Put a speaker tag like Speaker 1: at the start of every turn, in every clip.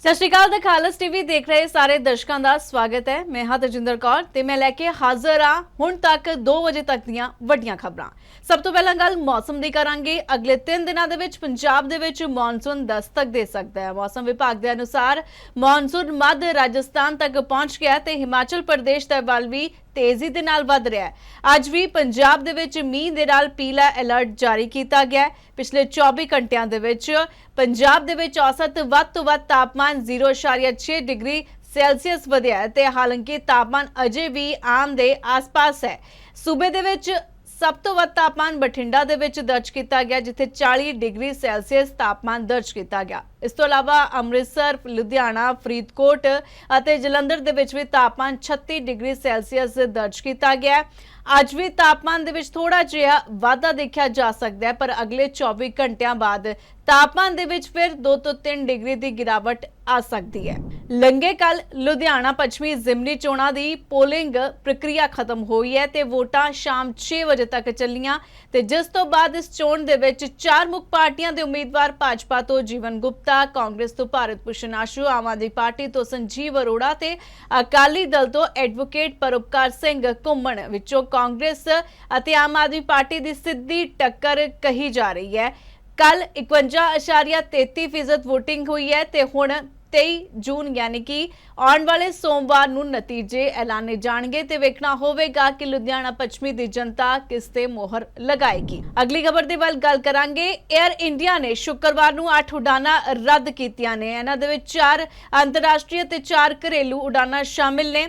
Speaker 1: ਸਤਿ ਸ਼੍ਰੀ ਅਕਾਲ ਦਾ ਖਾਲਸ ਟੀਵੀ ਦੇਖ ਰਹੇ ਸਾਰੇ ਦਰਸ਼ਕਾਂ ਦਾ ਸਵਾਗਤ ਹੈ। ਮੈਂ ਹਾਂ ਤਜਿੰਦਰ ਕੌਰ ਤੇ ਮੈਂ ਲੈ ਕੇ ਹਾਜ਼ਰ ਹਾਂ ਹੁਣ ਤੱਕ 2 ਵਜੇ ਤੱਕ ਦੀਆਂ ਵੱਡੀਆਂ ਖਬਰਾਂ। ਸਭ ਤੋਂ ਪਹਿਲਾਂ ਗੱਲ ਮੌਸਮ ਦੀ ਕਰਾਂਗੇ। ਅਗਲੇ 3 ਦਿਨਾਂ ਦੇ ਵਿੱਚ ਪੰਜਾਬ ਦੇ ਵਿੱਚ ਮੌਨਸੂਨ ਦਸਤਕ ਦੇ ਸਕਦਾ ਹੈ। ਮੌਸਮ ਵਿਭਾਗ ਦੇ ਅਨੁਸਾਰ ਮੌਨਸੂਨ ਮੱਧ ਰਾਜਸਥਾਨ ਤੱਕ ਪਹੁੰਚ ਗਿਆ ਤੇ ਹਿਮਾਚਲ ਪ੍ਰਦੇਸ਼ ਦੇ ਵੱਲ ਵੀ ਤੇਜ਼ੀ ਦੇ ਨਾਲ ਵੱਧ ਰਿਹਾ ਹੈ। ਅੱਜ ਵੀ ਪੰਜਾਬ ਦੇ ਵਿੱਚ ਮੀਂਹ ਦੇ ਨਾਲ ਪੀਲਾ ਅਲਰਟ ਜਾਰੀ ਕੀਤਾ ਗਿਆ ਹੈ। ਪਿਛਲੇ 24 ਘੰਟਿਆਂ ਦੇ ਵਿੱਚ ਪੰਜਾਬ ਦੇ ਵਿੱਚ ਔਸਤ ਵੱਧ ਤੋਂ ਵੱਧ ਤਾਪਮਾਨ 0.6 ਡਿਗਰੀ ਸੈਲਸੀਅਸ ਵਧਿਆ ਹੈ ਤੇ ਹਾਲਾਂਕਿ ਤਾਪਮਾਨ ਅਜੇ ਵੀ ਆਮ ਦੇ ਆਸ-ਪਾਸ ਹੈ। ਸੂਬੇ ਦੇ ਵਿੱਚ ਸਭ ਤੋਂ ਵੱਧ ਤਾਪਮਾਨ ਬਠਿੰਡਾ ਦੇ ਵਿੱਚ ਦਰਜ ਕੀਤਾ ਗਿਆ, ਜਿੱਥੇ 40 ਡਿਗਰੀ ਸੈਲਸੀਅਸ ਤਾਪਮਾਨ ਦਰਜ ਕੀਤਾ ਗਿਆ। ਇਸ ਤੋਂ ਇਲਾਵਾ ਅੰਮ੍ਰਿਤਸਰ, ਲੁਧਿਆਣਾ, ਫਰੀਦਕੋਟ ਅਤੇ ਜਲੰਧਰ ਦੇ ਵਿੱਚ ਵੀ ਤਾਪਮਾਨ 36 ਡਿਗਰੀ ਸੈਲਸੀਅਸ ਦਰਜ ਕੀਤਾ ਗਿਆ ਅੱਜ ਵੀ ਤਾਪਮਾਨ ਦੇ ਵਿੱਚ ਥੋੜਾ ਜਿਹਾ ਵਾਧਾ ਦੇਖਿਆ ਜਾ ਸਕਦਾ ਹੈ, ਪਰ ਅਗਲੇ 24 ਘੰਟਿਆਂ ਬਾਅਦ ਤਾਪਮਾਨ ਦੇ ਵਿੱਚ ਫਿਰ 2 ਤੋਂ 3 ਡਿਗਰੀ ਦੀ ਗਿਰਾਵਟ ਆ ਸਕਦੀ ਹੈ। ਲੰਗੇ ਕੱਲ ਲੁਧਿਆਣਾ ਪੱਛਮੀ ਜ਼ਿਮਨੀ ਚੋਣਾਂ ਦੀ ਪੋਲਿੰਗ ਪ੍ਰਕਿਰਿਆ ਖਤਮ ਹੋਈ ਹੈ ਤੇ ਵੋਟਾਂ ਸ਼ਾਮ 6 ਵਜੇ ਤੱਕ ਚੱਲੀਆਂ ਤੇ ਜਿਸ ਤੋਂ ਬਾਅਦ ਇਸ ਚੋਣ ਦੇ ਵਿੱਚ ਚਾਰ ਮੁੱਖ ਪਾਰਟੀਆਂ ਦੇ ਉਮੀਦਵਾਰ ਭਾਜਪਾ ਤੋਂ ਜੀਵਨ ਗੁਪਤਾ ਕਾਂਗਰਸ ਤੋਂ ਭਾਰਤ ਭੂਸ਼ਣ ਆਸ਼ੂ, ਆਮ ਆਦਮੀ ਪਾਰਟੀ ਤੋਂ ਸੰਜੀਵ ਅਰੋੜਾ ਤੇ ਅਕਾਲੀ ਦਲ ਤੋਂ ਐਡਵੋਕੇਟ ਪਰਉਪਕਾਰ ਸਿੰਘ ਘੁੰਮਣ ਵਿੱਚੋਂ ਕਾਂਗਰਸ ਅਤੇ ਆਮ ਆਦਮੀ ਪਾਰਟੀ ਦੀ ਸਿੱਧੀ ਟੱਕਰ ਕਹੀ ਜਾ ਰਹੀ ਹੈ। ਕੱਲ 51.33% ਵੋਟਿੰਗ ਹੋਈ ਹੈ ਤੇ ਹੁਣ 23 ਜੂਨ, ਯਾਨੀ ਕਿ ਆਉਣ ਵਾਲੇ ਸੋਮਵਾਰ ਨੂੰ ਨਤੀਜੇ ਐਲਾਨੇ ਜਾਣਗੇ ਤੇ ਵੇਖਣਾ ਹੋਵੇਗਾ ਕਿ ਲੁਧਿਆਣਾ ਪੱਛਮੀ ਦੀ ਜਨਤਾ ਕਿਸ ਤੇ ਮੋਹਰ ਲਗਾਏਗੀ। ਅਗਲੀ ਖਬਰ ਦੇ ਵੱਲ ਗੱਲ ਕਰਾਂਗੇ। 에ਅਰ ਇੰਡੀਆ ਨੇ ਸ਼ੁੱਕਰਵਾਰ ਨੂੰ 8 ਉਡਾਨਾਂ ਰੱਦ ਕੀਤੀਆਂ ਨੇ। ਇਹਨਾਂ ਦੇ ਵਿੱਚ 4 ਅੰਤਰਰਾਸ਼ਟਰੀ ਤੇ 4 ਘਰੇਲੂ ਉਡਾਨਾਂ ਸ਼ਾਮਿਲ ਨੇ।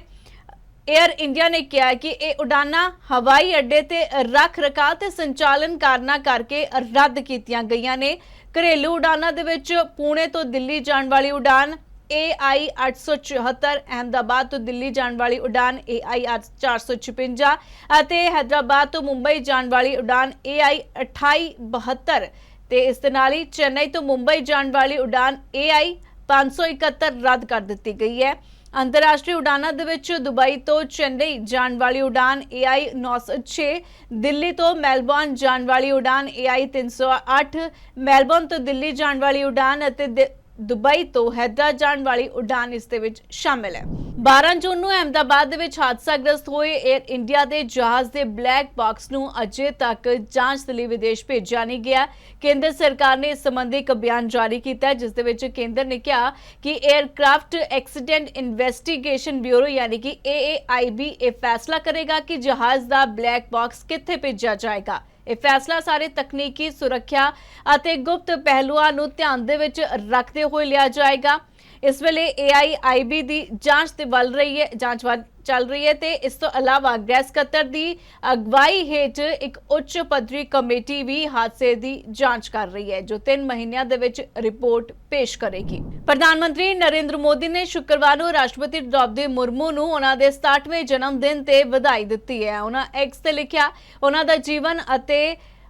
Speaker 1: 에ਅਰ ਇੰਡੀਆ ਨੇ ਕਿਹਾ ਕਿ ਇਹ ਉਡਾਨਾਂ ਹਵਾਈ ਅੱਡੇ ਤੇ ਰੱਖ ਰਖਾਅ ਤੇ ਸੰਚਾਲਨ ਕਾਰਨਾਂ ਕਰਕੇ ਰੱਦ ਕੀਤੀਆਂ ਗਈਆਂ ਨੇ। ਘਰੇਲੂ ਉਡਾਨਾਂ ਦੇ ਵਿੱਚ ਪੁਣੇ ਤੋਂ ਦਿੱਲੀ ਜਾਣ ਵਾਲੀ ਉਡਾਨ AI 874 ਅਹਿਮਦਾਬਾਦ ਤੋਂ ਦਿੱਲੀ ਜਾਣ ਵਾਲੀ ਉਡਾਨ AI 456 ਅਤੇ ਹੈਦਰਾਬਾਦ ਤੋਂ ਮੁੰਬਈ ਜਾਣ ਵਾਲੀ ਉਡਾਨ AI 2872 ਤੇ ਇਸ ਦੇ ਨਾਲ ਹੀ ਚੇਨਈ ਤੋਂ ਮੁੰਬਈ ਜਾਣ ਵਾਲੀ ਉਡਾਨ AI 571 ਰੱਦ ਕਰ ਦਿੱਤੀ ਗਈ ਹੈ। ਅੰਤਰਰਾਸ਼ਟਰੀ ਉਡਾਨਾਂ ਦੇ ਵਿੱਚ ਦੁਬਈ ਤੋਂ ਚੇਨਈ ਜਾਣ ਵਾਲੀ ਉਡਾਨ AI 906 ਦਿੱਲੀ ਤੋਂ ਮੈਲਬੌਰਨ ਜਾਣ ਵਾਲੀ ਉਡਾਨ AI 308 ਮੈਲਬੌਰਨ ਤੋਂ ਦਿੱਲੀ ਜਾਣ ਵਾਲੀ ਉਡਾਨ ਅਤੇ ਦ- ਦੁਬਈ ਤੋਂ ਹੈਦਰਾ ਜਾਣ ਵਾਲੀ ਉਡਾਨ ਇਸ ਦੇ ਵਿੱਚ ਸ਼ਾਮਿਲ ਹੈ। 12 ਜੂਨ ਨੂੰ ਅਹਿਮਦਾਬਾਦ ਦੇ ਵਿੱਚ ਹਾਦਸਾਗ੍ਰਸਤ ਹੋਏ 에ਅਰ ਇੰਡੀਆ ਦੇ ਜਹਾਜ਼ ਦੇ ਬਲੈਕ ਬਾਕਸ ਨੂੰ ਅਜੇ ਤੱਕ ਜਾਂਚ ਦੇ ਲਈ ਵਿਦੇਸ਼ ਭੇਜਿਆ ਨਹੀਂ ਗਿਆ। ਕੇਂਦਰ ਸਰਕਾਰ ਨੇ ਇਸ ਸੰਬੰਧੀ ਇੱਕ ਬਿਆਨ ਜਾਰੀ ਕੀਤਾ ਜਿਸ ਦੇ ਵਿੱਚ ਕੇਂਦਰ ਨੇ ਕਿਹਾ ਕਿ 에ਅਰਕ੍ਰਾਫਟ ਐਕਸੀਡੈਂਟ ਇਨਵੈਸਟੀਗੇਸ਼ਨ ਬਿਊਰੋ ਯਾਨੀ ਕਿ AAIB ਇਹ ਫੈਸਲਾ ਕਰੇਗਾ ਕਿ ਜਹਾਜ਼ ਦਾ ਬਲੈਕ ਬਾਕਸ ਕਿੱਥੇ ਭੇਜਿਆ ਜਾਏਗਾ। ਇਹ ਫੈਸਲਾ ਸਾਰੇ ਤਕਨੀਕੀ ਸੁਰੱਖਿਆ ਅਤੇ ਗੁਪਤ ਪਹਿਲੂਆਂ ਨੂੰ ਧਿਆਨ ਦੇ ਵਿੱਚ ਰੱਖਦੇ ਹੋਏ ਲਿਆ ਜਾਏਗਾ। ਇਸ ਵੇਲੇ AIIB ਦੀ ਜਾਂਚ ਤੇ ਵੱਲ ਰਹੀ ਹੈ, ਜਾਂਚ ਚੱਲ ਰਹੀ ਹੈ ਤੇ ਇਸ ਤੋਂ ਇਲਾਵਾ ਗ੍ਰਹਿ ਸਕੱਤਰ ਦੀ ਅਗਵਾਈ ਹੇਠ ਇੱਕ ਉੱਚ ਪੱਧਰੀ ਕਮੇਟੀ ਵੀ ਹਾਦਸੇ ਦੀ ਜਾਂਚ ਕਰ ਰਹੀ ਹੈ, ਜੋ 3 ਮਹੀਨਿਆਂ ਦੇ ਵਿੱਚ ਰਿਪੋਰਟ ਪੇਸ਼ ਕਰੇਗੀ। ਪ੍ਰਧਾਨ ਮੰਤਰੀ ਨਰਿੰਦਰ ਮੋਦੀ ਨੇ ਸ਼ੁੱਕਰਵਾਰ ਨੂੰ ਰਾਸ਼ਟਰਪਤੀ ਦ੍ਰੌਪਦੀ ਮੁਰਮੂ ਨੂੰ ਉਹਨਾਂ ਦੇ 67ਵੇਂ ਜਨਮ ਦਿਨ ਤੇ ਵਧਾਈ ਦਿੱਤੀ ਹੈ। ਉਹਨਾਂ ਐਕਸ ਤੇ ਲਿਖਿਆ, ਉਹਨਾਂ ਦਾ ਜੀਵਨ ਅਤੇ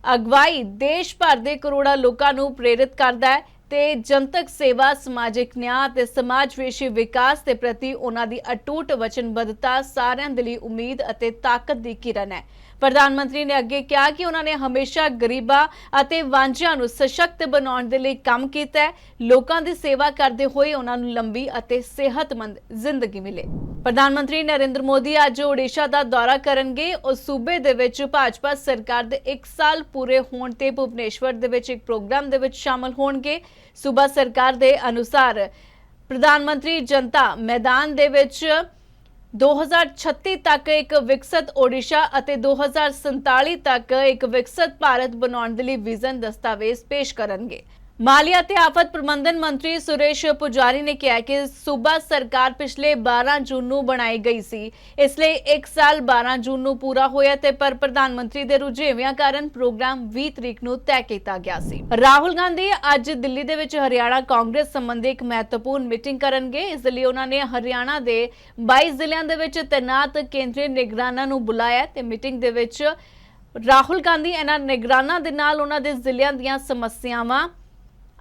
Speaker 1: ਅਗਵਾਈ ਦੇਸ਼ ਭਰ ਦੇ ਕਰੋੜਾਂ ਲੋਕਾਂ ਨੂੰ ਪ੍ਰੇਰਿਤ ਕਰਦਾ ਹੈ। ਤੇ ਜਨਤਕ ਸੇਵਾ, ਸਮਾਜਿਕ ਨਿਆਂ ਤੇ ਸਮਾਜ ਵਿਸ਼ੇ ਵਿਕਾਸ ਦੇ ਪ੍ਰਤੀ ਉਹਨਾਂ ਦੀ ਅਟੂਟ ਵਚਨਬੱਧਤਾ ਸਾਰਿਆਂ ਦੇ ਲਈ ਉਮੀਦ ਅਤੇ ਤਾਕਤ ਦੀ ਕਿਰਨ ਹੈ। ਪ੍ਰਧਾਨ ਮੰਤਰੀ ਨੇ ਅੱਗੇ ਕਿਹਾ ਕਿ ਉਹਨਾਂ ਨੇ ਹਮੇਸ਼ਾ ਗਰੀਬਾਂ ਅਤੇ ਵਾਂਝਿਆਂ ਨੂੰ ਸਸ਼ਕਤ ਬਣਾਉਣ ਦੇ ਲਈ ਕੰਮ ਕੀਤਾ ਹੈ। ਲੋਕਾਂ ਦੀ ਸੇਵਾ ਕਰਦੇ ਹੋਏ ਉਹਨਾਂ ਨੂੰ ਲੰਬੀ ਅਤੇ ਸਿਹਤਮੰਦ ਜ਼ਿੰਦਗੀ ਮਿਲੇ। ਪ੍ਰਧਾਨ ਮੰਤਰੀ ਨਰਿੰਦਰ ਮੋਦੀ ਅੱਜ ਓਡੀਸ਼ਾ ਦਾ ਦੌਰਾ ਕਰਨਗੇ। ਉਹ ਸੂਬੇ ਦੇ ਵਿੱਚ ਭਾਜਪਾ ਸਰਕਾਰ ਦੇ 1 ਸਾਲ ਪੂਰੇ ਹੋਣ ਤੇ ਭੁਵਨੇਸ਼ਵਰ ਦੇ ਵਿੱਚ ਇੱਕ ਪ੍ਰੋਗਰਾਮ ਦੇ ਵਿੱਚ ਸ਼ਾਮਲ ਹੋਣਗੇ। ਸੂਬਾ ਸਰਕਾਰ ਦੇ ਅਨੁਸਾਰ ਪ੍ਰਧਾਨ ਮੰਤਰੀ ਜਨਤਾ ਮੈਦਾਨ ਦੇ ਵਿੱਚ 2036 ਤੱਕ ਇੱਕ ਵਿਕਸਤ ਓਡੀਸ਼ਾ ਅਤੇ 2047 ਤੱਕ ਇੱਕ ਵਿਕਸਤ ਭਾਰਤ ਬਣਾਉਣ ਦੇ ਲਈ ਵਿਜ਼ਨ ਦਸਤਾਵੇਜ਼ ਪੇਸ਼ ਕਰਨਗੇ। ਮਾਲੀਆ ਤੇ ਆਫਤ ਪ੍ਰਬੰਧਨ ਮੰਤਰੀ ਸੁਰੇਸ਼ ਪੁਜਾਰੀ ਨੇ ਕਿਹਾ ਕਿ ਸੂਬਾ ਸਰਕਾਰ ਪਿਛਲੇ 12 ਜੂਨ ਨੂੰ ਬਣਾਈ ਗਈ ਸੀ। ਇਸ ਲਈ 1 ਸਾਲ 12 ਜੂਨ ਨੂੰ ਪੂਰਾ ਹੋਇਆ ਤੇ ਪਰ ਪ੍ਰਧਾਨ ਮੰਤਰੀ ਦੇ ਰੁਝੇਵਿਆਂ ਕਾਰਨ ਪ੍ਰੋਗਰਾਮ 20 ਤਰੀਕ ਨੂੰ ਤੈਅ ਕੀਤਾ ਗਿਆ ਸੀ। ਰਾਹੁਲ ਗਾਂਧੀ ਅੱਜ ਦਿੱਲੀ ਦੇ ਵਿੱਚ ਹਰਿਆਣਾ ਕਾਂਗਰਸ ਸੰਬੰਧੀ ਇੱਕ ਮਹੱਤਵਪੂਰਨ ਮੀਟਿੰਗ ਕਰਨਗੇ। ਇਸ ਲਈ ਉਹਨਾਂ ਨੇ ਹਰਿਆਣਾ ਦੇ 22 ਜ਼ਿਲ੍ਹਿਆਂ ਦੇ ਵਿੱਚ ਤੈਨਾਤ ਕੇਂਦਰੀ ਨਿਗਰਾਨਾਂ ਨੂੰ ਬੁਲਾਇਆ ਤੇ ਮੀਟਿੰਗ ਦੇ ਵਿੱਚ ਰਾਹੁਲ ਗਾਂਧੀ, ਇਹਨਾਂ ਨਿਗਰਾਨਾਂ ਦੇ ਨਾਲ ਉਹਨਾਂ ਦੇ ਜ਼ਿਲ੍ਹਿਆਂ ਦੀਆਂ ਸਮੱਸਿਆਵਾਂ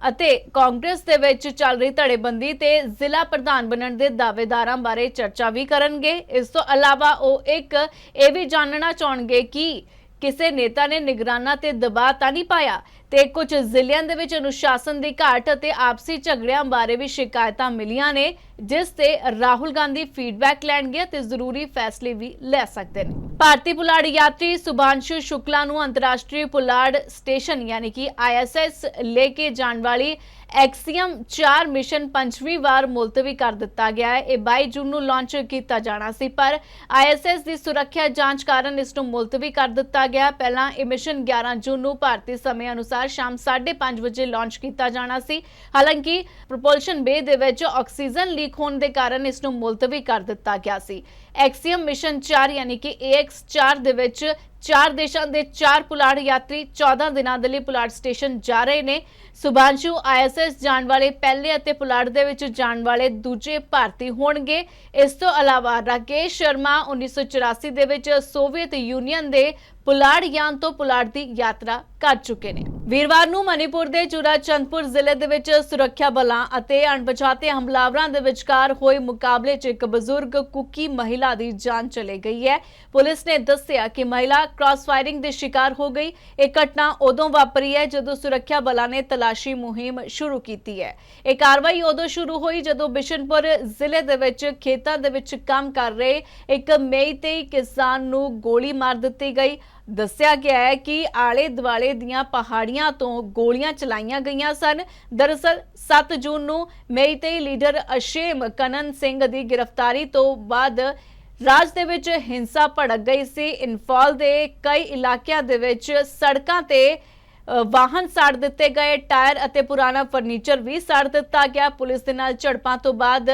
Speaker 1: ਅਤੇ ਕਾਂਗਰਸ ਦੇ ਵਿੱਚ ਚੱਲ ਰਹੀ ਧੜੇਬੰਦੀ ਤੇ ਜ਼ਿਲ੍ਹਾ ਪ੍ਰਧਾਨ ਬਣਨ ਦੇ ਦਾਅਵੇਦਾਰਾਂ ਬਾਰੇ ਚਰਚਾ ਵੀ ਕਰਨਗੇ। ਇਸ ਤੋਂ ਇਲਾਵਾ ਉਹ ਇੱਕ ਇਹ ਵੀ ਜਾਣਨਾ ਚਾਹਣਗੇ ਕਿ ਕਿਸੇ ਨੇਤਾ ਨੇ ਨਿਗਰਾਨਾ ਤੇ ਦਬਾਅ ਤਾਂ ਨਹੀਂ ਪਾਇਆ ਤੇ ਕੁਝ ਜ਼ਿਲ੍ਹਿਆਂ ਦੇ ਵਿੱਚ ਅਨੁਸ਼ਾਸਨ ਦੀ ਘਾਟ ਅਤੇ ਆਪਸੀ ਝਗੜਿਆਂ ਬਾਰੇ ਵੀ ਸ਼ਿਕਾਇਤਾਂ ਮਿਲੀਆਂ ਨੇ, ਜਿਸ ਤੇ ਰਾਹੁਲ ਗਾਂਧੀ ਫੀਡਬੈਕ ਲੈਣਗੇ ਤੇ ਜ਼ਰੂਰੀ ਫੈਸਲੇ ਵੀ ਲੈ ਸਕਦੇ ਨੇ। ਭਾਰਤੀ ਪੁਲਾੜ ਯਾਤਰੀ ਸੁਭਾਂਸ਼ੂ ਸ਼ੁਕਲਾ ਨੂੰ ਅੰਤਰਰਾਸ਼ਟਰੀ ਪੁਲਾੜ ਸਟੇਸ਼ਨ ਯਾਨੀ ਕਿ ਆਈਐਸਐਸ ਲੈ ਕੇ ਜਾਣ ਵਾਲੀ ਐਕਸੀਅਮ 4 ਮਿਸ਼ਨ ਪੰਜਵੀਂ ਵਾਰ ਮੁਲਤਵੀ ਕਰ ਦਿੱਤਾ ਗਿਆ ਹੈ। ਇਹ 22 ਜੂਨ ਨੂੰ ਲਾਂਚ ਕੀਤਾ ਜਾਣਾ ਸੀ, ਪਰ ਆਈਐਸਐਸ ਦੀ ਸੁਰੱਖਿਆ ਜਾਂਚ ਕਾਰਨ ਇਸ ਨੂੰ ਮੁਲਤਵੀ ਕਰ ਦਿੱਤਾ ਗਿਆ। ਪਹਿਲਾਂ ਇਹ ਮਿਸ਼ਨ 11 ਜੂਨ ਨੂੰ ਭਾਰਤੀ ਸਮੇਂ ਅਨੁਸਾਰ ਸ਼ਾਮ 5:30 ਵਜੇ ਲਾਂਚ ਕੀਤਾ ਜਾਣਾ ਸੀ। ਹਾਲਾਂਕਿ ਪ੍ਰੋਪਲਸ਼ਨ ਬੇ ਦੇ ਵਿੱਚ ਆਕਸੀਜਨ ਲੀਕ ਹੋਣ ਦੇ ਕਾਰਨ ਇਸ ਨੂੰ ਮੁਲਤਵੀ ਕਰ ਦਿੱਤਾ ਗਿਆ ਸੀ। ਐਕਸੀਅਮ ਮਿਸ਼ਨ 4 ਯਾਨੀ ਕਿ AX4 ਦੇ ਵਿੱਚ ਚਾਰ ਦੇਸ਼ਾਂ ਦੇ ਚਾਰ ਪੁਲਾੜ ਯਾਤਰੀ 14 ਦਿਨਾਂ ਦੇ ਲਈ ਪੁਲਾੜ ਸਟੇਸ਼ਨ ਜਾ ਰਹੇ ਨੇ। ਸੁਭਾਂਸ਼ੂ ਆਈਐਸਐਸ ਜਾਣ ਵਾਲੇ ਪਹਿਲੇ ਅਤੇ ਪੁਲਾੜ ਦੇ ਵਿੱਚ ਜਾਣ ਵਾਲੇ ਦੂਜੇ ਭਾਰਤੀ ਹੋਣਗੇ। ਇਸ ਤੋਂ ਇਲਾਵਾ ਰਾਕੇਸ਼ ਸ਼ਰਮਾ 1984 ਦੇ ਵਿੱਚ ਸੋਵੀਅਤ ਯੂਨੀਅਨ ਦੇ ਪੁਲਾੜ ਯਾਨ ਤੋਂ ਪੁਲਾੜ ਦੀ ਯਾਤਰਾ ਕਰ ਚੁੱਕੇ ਨੇ। ਵੀਰਵਾਰ ਨੂੰ ਮਨੀਪੁਰ ਦੇ ਚੂਰਾਚੰਦਪੁਰ ਜ਼ਿਲ੍ਹੇ ਦੇ ਵਿੱਚ ਸੁਰੱਖਿਆ ਬਲਾਂ ਅਤੇ ਅਣਪਛਾਤੇ ਹਮਲਾਵਰਾਂ ਦੇ ਵਿਚਕਾਰ ਹੋਏ ਮੁਕਾਬਲੇ 'ਚ ਇੱਕ ਬਜ਼ੁਰਗ ਕੁੱਕੀ ਮਹਿਲਾ ਦੀ ਜਾਨ ਚਲੀ ਗਈ ਹੈ। ਪੁਲਿਸ ਨੇ ਦੱਸਿਆ ਕਿ ਮਹਿਲਾ ਕ੍ਰਾਸ ਫਾਇਰਿੰਗ ਦੇ ਸ਼ਿਕਾਰ ਹੋ ਗਈ। ਇਹ ਘਟਨਾ ਉਦੋਂ ਵਾਪਰੀ ਹੈ ਜਦੋਂ ਸੁਰੱਖਿਆ ਬਲਾਂ ਨੇ ਤਲਾਸ਼ੀ ਮੁਹਿੰਮ ਸ਼ੁਰੂ ਕੀਤੀ ਹੈ। ਇਹ ਕਾਰਵਾਈ ਉਦੋਂ ਸ਼ੁਰੂ ਹੋਈ ਜਦੋਂ ਬਿਸ਼ਨਪੁਰ ਜ਼ਿਲ੍ਹੇ ਦੇ ਵਿੱਚ ਖੇਤਾਂ ਦੇ ਵਿੱਚ ਕੰਮ ਕਰ ਰਹੇ ਇੱਕ ਮੇਈਤੇਈ ਕਿਸਾਨ ਨੂੰ ਗੋਲੀ ਮਾਰ ਦਿੱਤੀ ਗਈ ਦੱਸਿਆ ਗਿਆ ਹੈ ਕਿ ਆਲੇ ਦੁਆਲੇ ਦੀਆਂ ਪਹਾੜੀਆਂ ਤੋਂ ਗੋਲੀਆਂ ਚਲਾਈਆਂ ਗਈਆਂ ਸਨ। ਦਰਅਸਲ 7 ਜੂਨ ਨੂੰ ਮੇਈਤੇਈ ਲੀਡਰ ਅਸ਼ੇਮ ਕਨਨ ਸਿੰਘ ਦੀ ਗ੍ਰਿਫਤਾਰੀ ਤੋਂ ਬਾਅਦ ਰਾਜ ਦੇ ਵਿੱਚ ਹਿੰਸਾ ਭੜਕ ਗਈ ਸੀ। ਇਨਫਾਲ ਦੇ ਕਈ ਇਲਾਕਿਆਂ ਦੇ ਵਿੱਚ ਸੜਕਾਂ ਤੇ ਵਾਹਨ ਸਾੜ ਦਿੱਤੇ ਗਏ, ਟਾਇਰ ਅਤੇ ਪੁਰਾਣਾ ਫਰਨੀਚਰ ਵੀ ਸਾੜ ਦਿੱਤਾ ਗਿਆ। ਪੁਲਿਸ ਦੇ ਨਾਲ ਝੜਪਾਂ ਤੋਂ ਬਾਅਦ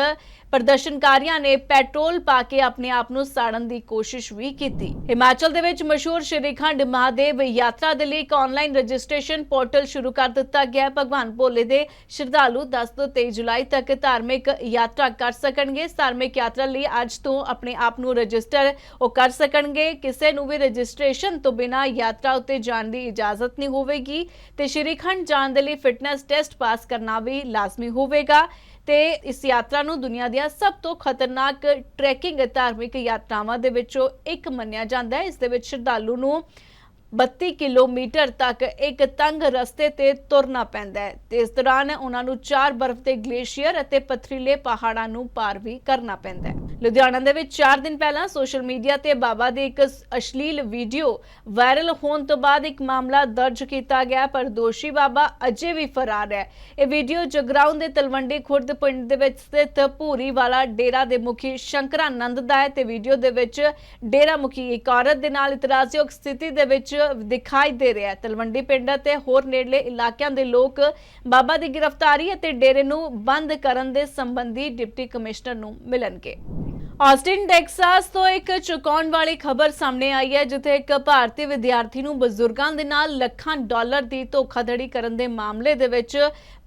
Speaker 1: ਪ੍ਰਦਰਸ਼ਨਕਾਰੀਆਂ ਨੇ ਪੈਟਰੋਲ ਪਾ ਕੇ ਆਪਣੇ ਆਪ ਨੂੰ ਸਾੜਨ ਦੀ ਕੋਸ਼ਿਸ਼ ਵੀ ਕੀਤੀ। ਹਿਮਾਚਲ ਦੇ ਵਿੱਚ ਮਸ਼ਹੂਰ ਸ਼੍ਰੀਖੰਡ ਮਹਾਦੇਵ ਯਾਤਰਾ ਦੇ ਲਈ ਇੱਕ ਆਨਲਾਈਨ ਰਜਿਸਟ੍ਰੇਸ਼ਨ ਪੋਰਟਲ ਸ਼ੁਰੂ ਕਰ ਦਿੱਤਾ ਗਿਆ ਹੈ। ਭਗਵਾਨ ਭੋਲੇ ਦੇ ਸ਼ਰਧਾਲੂ 10 ਤੋਂ 23 ਜੁਲਾਈ ਤੱਕ ਧਾਰਮਿਕ ਯਾਤਰਾ ਕਰ ਸਕਣਗੇ। ਧਾਰਮਿਕ ਯਾਤਰਾ ਲਈ ਅੱਜ ਤੋਂ ਆਪਣੇ ਆਪ ਨੂੰ ਰਜਿਸਟਰ ਉਹ ਕਰ ਸਕਣਗੇ। ਕਿਸੇ ਨੂੰ ਵੀ ਰਜਿਸਟ੍ਰੇਸ਼ਨ ਤੋਂ ਬਿਨਾ ਯਾਤਰਾ ਉੱਤੇ ਜਾਣ ਦੀ ਇਜਾਜ਼ਤ ਨਹੀਂ ਹੋਵੇਗੀ ਤੇ ਸ਼੍ਰੀ ਖੰਡ ਜਾਣ ਦੇ ਲਈ ਫਿਟਨੈਸ ਟੈਸਟ ਪਾਸ ਕਰਨਾ ਵੀ ਲਾਜ਼ਮੀ ਹੋਵੇਗਾ। ਤੇ ਇਸ ਯਾਤਰਾ ਨੂੰ ਦੁਨੀਆ ਦੀਆਂ ਸਭ ਤੋਂ ਖਤਰਨਾਕ ਟਰੈਕਿੰਗ ਧਾਰਮਿਕ ਯਾਤਰਾਵਾਂ ਦੇ ਵਿੱਚੋਂ ਇੱਕ ਮੰਨਿਆ ਜਾਂਦਾ ਹੈ। ਇਸ ਦੇ ਵਿੱਚ ਸ਼ਰਧਾਲੂ ਨੂੰ 32 ਕਿਲੋਮੀਟਰ ਤੱਕ ਇੱਕ ਤੰਗ ਰਸਤੇ ਤੇ ਤੁਰਨਾ ਪੈਂਦਾ ਹੈ ਤੇ ਇਸ ਦੌਰਾਨ ਉਹਨਾਂ ਨੂੰ ਚਾਰ ਬਰਫ਼ ਦੇ ਗਲੇਸ਼ੀਅਰ ਅਤੇ ਪਥਰੀਲੇ ਪਹਾੜਾਂ ਨੂੰ ਪਾਰ ਵੀ ਕਰਨਾ ਪੈਂਦਾ ਹੈ। ਲੁਧਿਆਣਾ ਦੇ ਵਿੱਚ 4 ਦਿਨ ਪਹਿਲਾਂ ਸੋਸ਼ਲ ਮੀਡੀਆ ਤੇ ਬਾਬਾ ਦੀ ਇੱਕ ਅਸ਼ਲੀਲ ਵੀਡੀਓ ਵਾਇਰਲ ਹੋਣ ਤੋਂ ਬਾਅਦ ਇੱਕ ਮਾਮਲਾ ਦਰਜ ਕੀਤਾ ਗਿਆ, ਪਰ ਦੋਸ਼ੀ ਬਾਬਾ ਅਜੇ ਵੀ ਫਰਾਰ ਹੈ। ਇਹ ਵੀਡੀਓ ਜਗਰਾਉਂ ਦੇ ਤਲਵੰਡੀ ਖੁਰਦ ਪਿੰਡ ਦੇ ਵਿੱਚ ਸਥਿਤ ਭੂਰੀ ਵਾਲਾ ਡੇਰਾ ਦੇ ਮੁਖੀ ਸ਼ੰਕਰਾਨੰਦ ਦਾ ਹੈ ਤੇ ਵੀਡੀਓ ਦੇ ਵਿੱਚ ਡੇਰਾ ਮੁਖੀ ਇੱਕ ਔਰਤ ਦੇ ਨਾਲ ਇਤਰਾਜ਼ਯੋਗ ਸਥਿਤੀ ਦੇ ਵਿੱਚ ਦਿਖਾਈ ਦੇ ਰਿਹਾ ਹੈ। ਤਲਵੰਡੀ ਪਿੰਡ ਅਤੇ ਹੋਰ ਨੇੜਲੇ ਇਲਾਕਿਆਂ ਦੇ ਲੋਕ ਬਾਬਾ ਦੀ ਗ੍ਰਿਫਤਾਰੀ ਅਤੇ ਡੇਰੇ ਨੂੰ ਬੰਦ ਕਰਨ ਦੇ ਸੰਬੰਧੀ ਡਿਪਟੀ ਕਮਿਸ਼ਨਰ ਨੂੰ ਮਿਲਣਗੇ। ਆਸਟਿਨ, ਟੈਕਸਾਸ ਤੋਂ ਇੱਕ ਚੁਕਾਉਣ ਵਾਲੀ ਖਬਰ ਸਾਹਮਣੇ ਆਈ ਹੈ, ਜਿੱਥੇ ਇੱਕ ਭਾਰਤੀ ਵਿਦਿਆਰਥੀ ਨੂੰ ਬਜ਼ੁਰਗਾਂ ਦੇ ਨਾਲ ਲੱਖਾਂ ਡਾਲਰ ਦੀ ਧੋਖਾਧੜੀ ਕਰਨ ਦੇ ਮਾਮਲੇ ਦੇ ਵਿੱਚ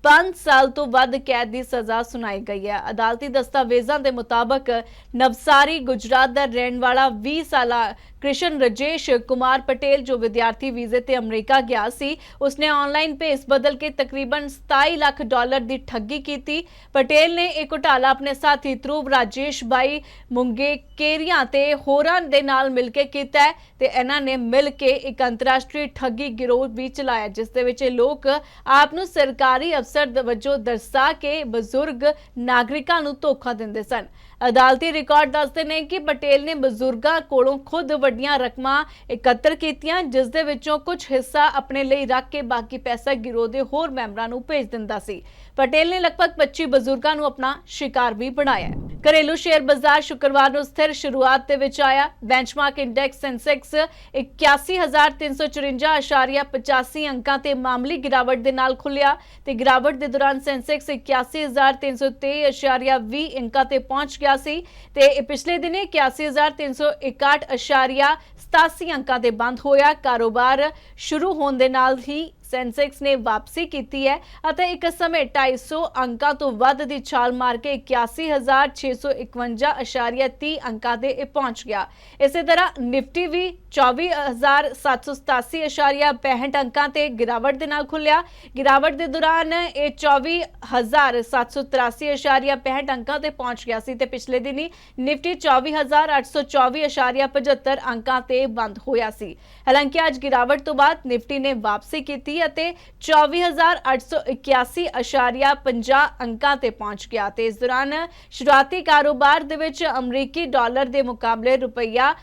Speaker 1: 5 ਸਾਲ ਤੋਂ ਵੱਧ ਕੈਦ ਦੀ ਸਜ਼ਾ ਸੁਣਾਈ ਗਈ ਹੈ। ਅਦਾਲਤੀ ਦਸਤਾਵੇਜ਼ਾਂ ਦੇ ਮੁਤਾਬਕ ਨਵਸਾਰੀ, ਗੁਜਰਾਤ ਦਾ ਰਹਿਣ ਵਾਲਾ 20 ਸਾਲਾ ਕ੍ਰਿਸ਼ਨ ਰਜੇਸ਼ ਕੁਮਾਰ ਪਟੇਲ, ਜੋ ਵਿਦਿਆਰਥੀ ਵੀਜ਼ੇ ਤੇ ਅਮਰੀਕਾ ਗਿਆ ਸੀ, ਉਸਨੇ ਆਨਲਾਈਨ ਭੇਸ ਬਦਲ ਕੇ ਤਕਰੀਬਨ 27 ਲੱਖ ਡਾਲਰ ਦੀ ਠੱਗੀ ਕੀਤੀ। ਪਟੇਲ ਨੇ ਇਹ ਘੁਟਾਲਾ ਆਪਣੇ ਸਾਥੀ ਧਰੂਵ ਰਾਜੇਸ਼ ਬਾਈ ਮੁੰਗੇ ਕੇਰੀਆਂ ਤੇ ਹੋਰਾਂ ਦੇ ਨਾਲ ਮਿਲ ਕੇ ਕੀਤਾ ਹੈ ਤੇ ਇਹਨਾਂ ਨੇ ਮਿਲ ਕੇ ਇੱਕ ਅੰਤਰਰਾਸ਼ਟਰੀ ਠੱਗੀ ਗਿਰੋਹ ਵੀ ਚਲਾਇਆ, ਜਿਸ ਦੇ ਵਿੱਚ ਇਹ ਲੋਕ ਆਪ ਨੂੰ ਸਰਕਾਰੀ ਅਫਸਰ ਵਜੋਂ ਦਰਸਾ ਕੇ ਬਜ਼ੁਰਗ ਨਾਗਰਿਕਾਂ ਨੂੰ ਧੋਖਾ ਦਿੰਦੇ ਸਨ। ਅਦਾਲਤੀ ਰਿਕਾਰਡ ਦੱਸਦੇ ਨੇ ਕਿ ਪਟੇਲ ਨੇ ਬਜ਼ੁਰਗਾਂ ਕੋਲੋਂ ਖੁਦ ਵੱਡੀਆਂ ਰਕਮਾਂ ਇਕੱਤਰ ਕੀਤੀਆਂ, ਜਿਸ ਦੇ ਵਿੱਚੋਂ ਕੁਝ ਹਿੱਸਾ ਆਪਣੇ ਲਈ ਰੱਖ ਕੇ ਬਾਕੀ ਪੈਸਾ ਗਿਰੋਹ ਦੇ ਹੋਰ ਮੈਂਬਰਾਂ ਨੂੰ ਭੇਜ ਦਿੰਦਾ ਸੀ। ਪਟੇਲ ਨੇ ਲਗਭਗ 25 ਬਜ਼ੁਰਗਾਂ ਨੂੰ ਆਪਣਾ ਸ਼ਿਕਾਰ ਵੀ ਬਣਾਇਆ ਘਰੇਲੂ ਸ਼ੇਅਰ ਬਾਜ਼ਾਰ ਸ਼ੁੱਕਰਵਾਰ ਨੂੰ ਸਥਿਰ ਸ਼ੁਰੂਆਤ ਦੇ ਵਿੱਚ ਆਇਆ। ਬੈਂਚਮਾਰਕ ਇੰਡੈਕਸ ਸੈਂਸੈਕਸ 81354.85 ਅੰਕਾਂ ਤੇ ਮਾਮੂਲੀ ਗਿਰਾਵਟ ਦੇ ਨਾਲ ਖੁੱਲਿਆ ਤੇ ਗਿਰਾਵਟ ਦੇ ਦੌਰਾਨ ਸੈਂਸੈਕਸ 81323.20 ਅੰਕਾਂ ਤੇ ਪਹੁੰਚ ਗਿਆ ਸੀ ਤੇ ਇਹ ਪਿਛਲੇ ਦਿਨੇ 81361.87 ਅੰਕਾਂ ਤੇ ਬੰਦ ਹੋਇਆ। ਕਾਰੋਬਾਰ ਸ਼ੁਰੂ ਹੋਣ ਦੇ ਨਾਲ ਹੀ ਸੈਂਸੈਕਸ ਨੇ ਵਾਪਸੀ ਕੀਤੀ ਹੈ ਅਤੇ ਇੱਕ ਸਮੇਂ 250 ਅੰਕਾਂ ਤੋਂ ਵੱਧ ਦੀ ਛਾਲ ਮਾਰ ਕੇ 81651.30 ਅੰਕਾਂ ਤੇ ਇਹ ਪਹੁੰਚ ਗਿਆ। ਇਸੇ ਤਰ੍ਹਾਂ ਨਿਫਟੀ ਵੀ 24787.65 ਅੰਕਾਂ ਤੇ ਗਿਰਾਵਟ ਦੇ ਨਾਲ ਖੁੱਲਿਆ ਗਿਰਾਵਟ ਦੇ ਦੌਰਾਨ ਇਹ 24783.65 ਅੰਕਾਂ ਤੇ ਪਹੁੰਚ ਗਿਆ ਸੀ ਤੇ ਪਿਛਲੇ ਦਿਨੀ ਨਿਫਟੀ 24824.75 ਅੰਕਾਂ ਤੇ ਬੰਦ ਹੋਇਆ ਸੀ। ਹਾਲਾਂਕਿ ਅੱਜ ਗਿਰਾਵਟ ਤੋਂ ਬਾਅਦ ਨਿਫਟੀ ਨੇ ਵਾਪਸੀ ਕੀਤੀ ਅਤੇ 24881.50 ਅੰਕਾਂ ਤੇ ਪਹੁੰਚ ਗਿਆ ਤੇ ਇਸ ਦੌਰਾਨ ਸ਼ੁਰੂਆਤੀ ਕਾਰੋਬਾਰ ਦੇ ਵਿੱਚ ਅਮਰੀਕੀ ਡਾਲਰ ਦੇ ਮੁਕਾਬਲੇ ਰੁਪਈਆ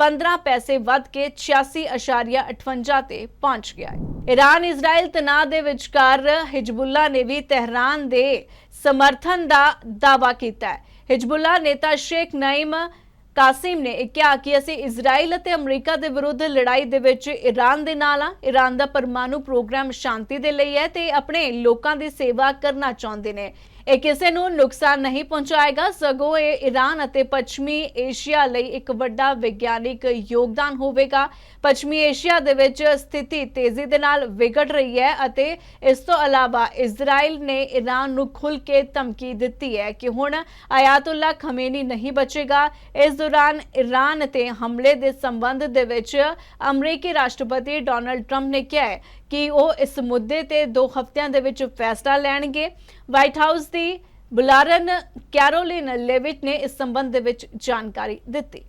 Speaker 1: 15 ਪੈਸੇ ਵੱਧ ਕੇ 86.58 ਤੇ ਪਹੁੰਚ ਗਿਆ ਹੈ। ਈਰਾਨ ਇਜ਼ਰਾਈਲ ਤਣਾਅ ਦੇ ਵਿਚਕਾਰ ਹਿਜਬੁੱਲਾ ਨੇ ਵੀ ਤਹਿਰਾਨ ਦੇ ਸਮਰਥਨ ਦਾ ਦਾਅਵਾ ਕੀਤਾ ਹੈ। ਹਿਜਬੁੱਲਾ ਨੇਤਾ ਸ਼ੇਖ ਨਈਮ ਕਾਸਿਮ ਨੇ ਕਿਹਾ ਕਿ ਅਸੀਂ ਇਜ਼ਰਾਈਲ ਅਤੇ ਅਮਰੀਕਾ ਦੇ ਵਿਰੁੱਧ ਲੜਾਈ ਦੇ ਵਿੱਚ ਈਰਾਨ ਦੇ ਨਾਲ ਆ ਈਰਾਨ ਦਾ ਪਰਮਾਣੂ ਪ੍ਰੋਗਰਾਮ ਸ਼ਾਂਤੀ ਦੇ ਲਈ ਹੈ ਤੇ ਆਪਣੇ ਲੋਕਾਂ ਦੀ ਸੇਵਾ ਕਰਨਾ ਚਾਹੁੰਦੇ ਨੇ। ਇਹ ਕਿਸੇ ਨੂੰ ਨੁਕਸਾਨ ਨਹੀਂ ਪਹੁੰਚਾਏਗਾ। ਸਗੋਂ ਇਹ ਈਰਾਨ ਅਤੇ ਪੱਛਮੀ ਏਸ਼ੀਆ ਲਈ ਇੱਕ ਵੱਡਾ ਵਿਗਿਆਨਿਕ ਯੋਗਦਾਨ ਹੋਵੇਗਾ। ਪੱਛਮੀ ਏਸ਼ੀਆ ਦੇ ਵਿੱਚ ਸਥਿਤੀ ਤੇਜ਼ੀ ਦੇ ਨਾਲ ਵਿਗੜ ਰਹੀ ਹੈ ਅਤੇ ਇਸ ਤੋਂ ਇਲਾਵਾ ਇਜ਼ਰਾਈਲ ਨੇ ਈਰਾਨ ਨੂੰ ਖੁੱਲ੍ਹ ਕੇ ਧਮਕੀ ਦਿੱਤੀ ਹੈ ਕਿ ਹੁਣ ਆਇਤੁੱਲਾ ਖਮੇਨੀ ਨਹੀਂ ਬਚੇਗਾ। ਇਸ ਦੌਰਾਨ ਈਰਾਨ ਤੇ ਹਮਲੇ ਦੇ ਸੰਬੰਧ ਦੇ ਵਿੱਚ ਅਮਰੀਕੀ ਰਾਸ਼ਟਰਪਤੀ ਡੋਨਲਡ ਟਰੰਪ ਨੇ ਕਿਹਾ ਹੈ ਕਿ ਉਹ ਇਸ ਮੁੱਦੇ ਤੇ 2 ਹਫ਼ਤਿਆਂ ਦੇ ਵਿੱਚ ਫੈਸਲਾ ਲੈਣਗੇ। ਵਾਈਟ ਹਾਊਸ ਦੀ ਬੁਲਾਰਨ ਕੈਰੋਲਿਨ ਲੇਵਿਟ ਨੇ ਇਸ ਸੰਬੰਧ ਦੇ ਵਿੱਚ ਜਾਣਕਾਰੀ ਦਿੱਤੀ।